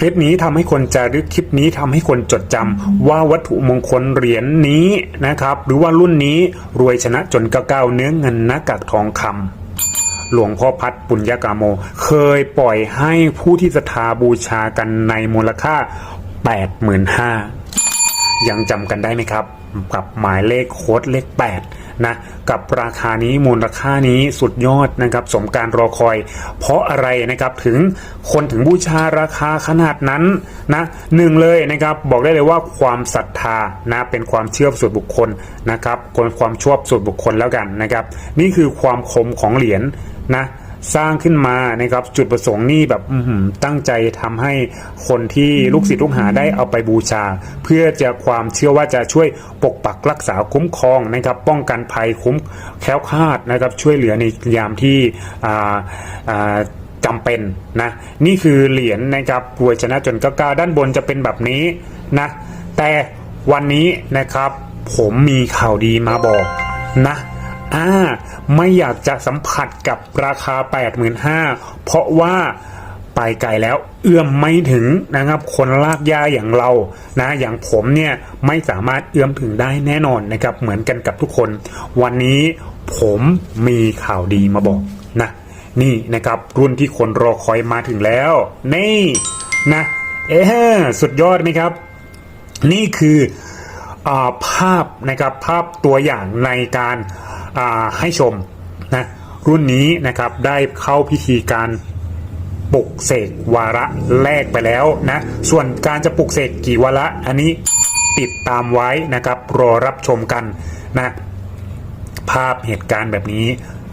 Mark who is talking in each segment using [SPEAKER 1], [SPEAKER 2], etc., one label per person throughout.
[SPEAKER 1] คลิปนี้ทำให้คนจารึกคลิปนี้ทำให้คนจดจำว่าวัตถุมงคลเหรียญนี้นะครับ หรือว่ารุ่นนี้รวยชนะจนก้าเก้าเนื้อเงินหน้ากากทองคำหลวงพ่อพัดปุญญากาโม เคยปล่อยให้ผู้ที่ศรัทธาบูชากันในมูลค่า 85,000ยังจำกันได้ไหมครับ กับหมายเลขโค้ดเลข 8 นะกับราคานี้มูลค่านี้สุดยอดนะครับสมการรอคอย เพราะอะไรนะครับถึงคนถึงบูชาราคาขนาดนั้นนะหนึ่งเลยนะครับบอกได้เลยว่าความศรัทธานะเป็นความเชื่อส่วนบุคคลนะครับคนความชอบส่วนบุคคลแล้วกันนะครับนี่คือความคมของเหรียญนะ สร้างขึ้นมานะครับจุดประสงค์นี่แบบอื้อหือตั้งใจทำให้คนที่ลูกศิษย์ลูกหาได้เอาไปบูชา เพื่อจะความเชื่อว่าจะช่วยปกปักรักษาคุ้มครองนะครับ ป้องกันภัยคุ้มแคล้วคลาดนะครับ ช่วยเหลือในยามที่อ่าอ่าจำเป็นนะนี่คือเหรียญนะครับรวยชนะจนก้าวๆด้านบนจะเป็นแบบนี้นะแต่วันนี้นะครับผมมีข่าวดีมาบอกนะ อ่าไม่อยากจะสัมผัสกับราคา 85,000 เพราะว่าไปไกลแล้วเอื้อมไม่ถึงนะครับ คนลากยาอย่างเรานะอย่างผมเนี่ยไม่สามารถเอื้อมถึงได้แน่นอนนะครับ เหมือนกันกับทุกคน วันนี้ผมมีข่าวดีมาบอกนะนี่นะครับรุ่นที่คนรอคอยมาถึงแล้ว นี่นะเอ๊ะสุดยอดไหมครับ นี่คือ ภาพนะครับภาพตัวอย่างในการาให้ชมนะรุ่นนี้นะครับได้เข้าพิธีการปลุกเสกวาระแรกไปแล้วนะส่วนการจะปลุกเสกกี่วาระอันนี้ติดตามไว้นะครับรอรับชมกันนะภาพเหตุการณ์แบบนี้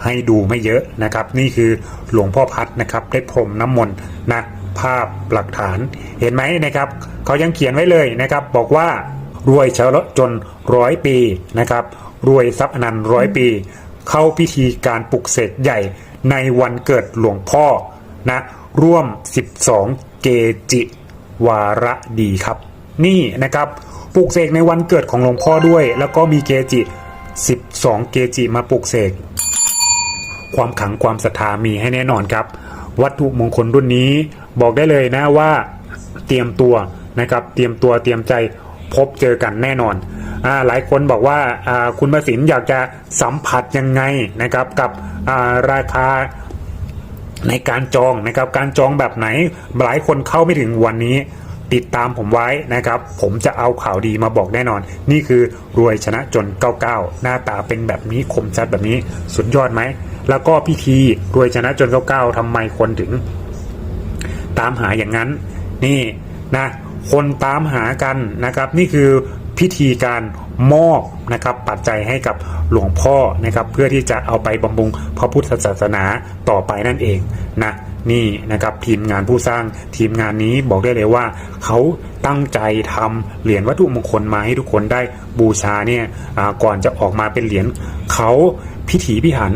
[SPEAKER 1] ให้ดูไม่เยอะนะครับ นี่คือหลวงพ่อพัดนะครับ ได้พรมน้ำมนต์นะภาพหลักฐานเห็นไหมนะครับ เขายังเขียนไว้เลยนะครับ บอกว่า รวยเฉลจนร้อยปีนะครับ รวยทรัพย์อนันต์ร้อยปี เข้าพิธีการปลุกเสกใหญ่ในวันเกิดหลวงพ่อนะร่วม 12 เกจิวาระดีครับ นี่นะครับปลุกเสกในวันเกิดของหลวงพ่อด้วย แล้วก็มีเกจิ 12 เกจิมาปลุกเสกความขังความศรัทธามีให้แน่นอนครับ วัตถุมงคลรุ่นนี้บอกได้เลยนะว่า เตรียมตัวนะครับ เตรียมตัวเตรียมใจ พบเจอกันแน่นอนอหลายคนบอกว่าคุณประสินอยากจะสัมผัสยังไงนะครับกับาราคาในการจองนะครับการจองแบบไหนหลายคนเข้าไม่ถึงวันนี้ ติดตามผมไว้นะครับ ผมจะเอาข่าวดีมาบอกแน่นอน นี่คือรวยชนะจน 99 หน้าตาเป็นแบบนี้คมชัดแบบนี้สุดยอดไหม แล้วก็พิธีรวยชนะจน 99ทำไมคนถึง ตามหาอย่างนั้น นี่นะ คนตามหากันนะครับ นี่คือพิธีการมอบนะครับปัจจัยให้กับหลวงพ่อนะครับเพื่อที่จะเอาไปบำรุงพระพุทธศาสนาต่อไปนั่นเองนะนี่นะครับทีมงานผู้สร้างทีมงานนี้บอกได้เลยว่า เขาตั้งใจทำเหรียญวัตถุมงคลมาให้ทุกคนได้บูชาเนี่ยก่อนจะออกมาเป็นเหรียญเขา พิถีพิถัน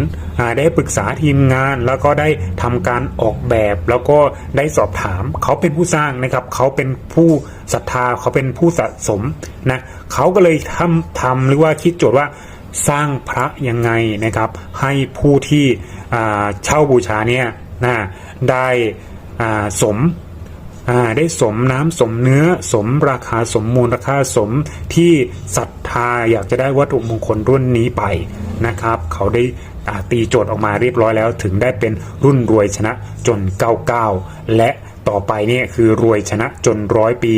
[SPEAKER 1] ได้ปรึกษาทีมงาน แล้วก็ได้ทำการออกแบบ แล้วก็ได้สอบถาม เขาเป็นผู้สร้างนะครับ เขาเป็นผู้ศรัทธา เขาเป็นผู้สะสมนะเขาก็เลยทำทำหรือว่าคิดโจทย์ว่าสร้างพระยังไงนะครับ ให้ผู้ที่เช่าบูชาเนี่ยนะได้สม ได้สมน้ำสมเนื้อสมราคาสมมูลราคาสมที่ศรัทธาอยากจะได้วัตถุมงคลรุ่นนี้ไปนะครับ เขาได้ตีโจทย์ออกมาเรียบร้อยแล้วถึงได้เป็นรุ่นรวยชนะจน 99 และต่อไปนี่คือรวยชนะจนร้อยปี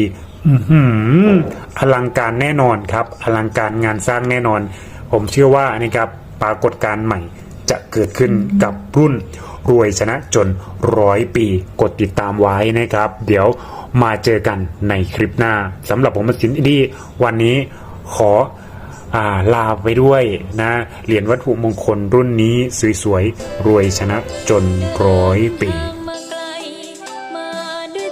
[SPEAKER 1] อื้อหืออลังการแน่นอนครับ อลังการงานสร้างแน่นอน ผมเชื่อว่านะครับปรากฏการณ์ใหม่จะเกิดขึ้นกับรุ่น รวยชนะจนร้อยปีกดติดตามไว้นะครับ เดี๋ยวมาเจอกันในคลิปหน้าสำหรับผมมสินดีวันนี้ขออาลาไปด้วยนะเหรียญวัตถุมงคลรุ่นนี้สวยๆ รวยชนะจนร้อยปี
[SPEAKER 2] มาไกลมาด้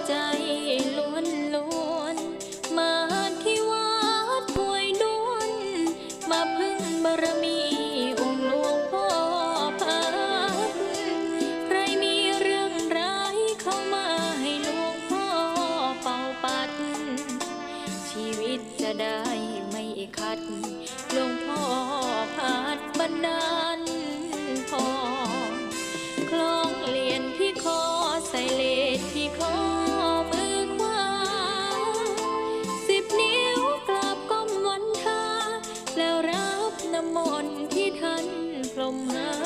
[SPEAKER 2] ิดจะได้ไม่ขัดหลวงพ่อพาดบันดาลพอคล้องเลียนที่คอใส่เลสที่คอมือขวาสิบนิ้วกลับก้มวันทาแล้วรับน้ำมนต์ที่ท่านพรมหา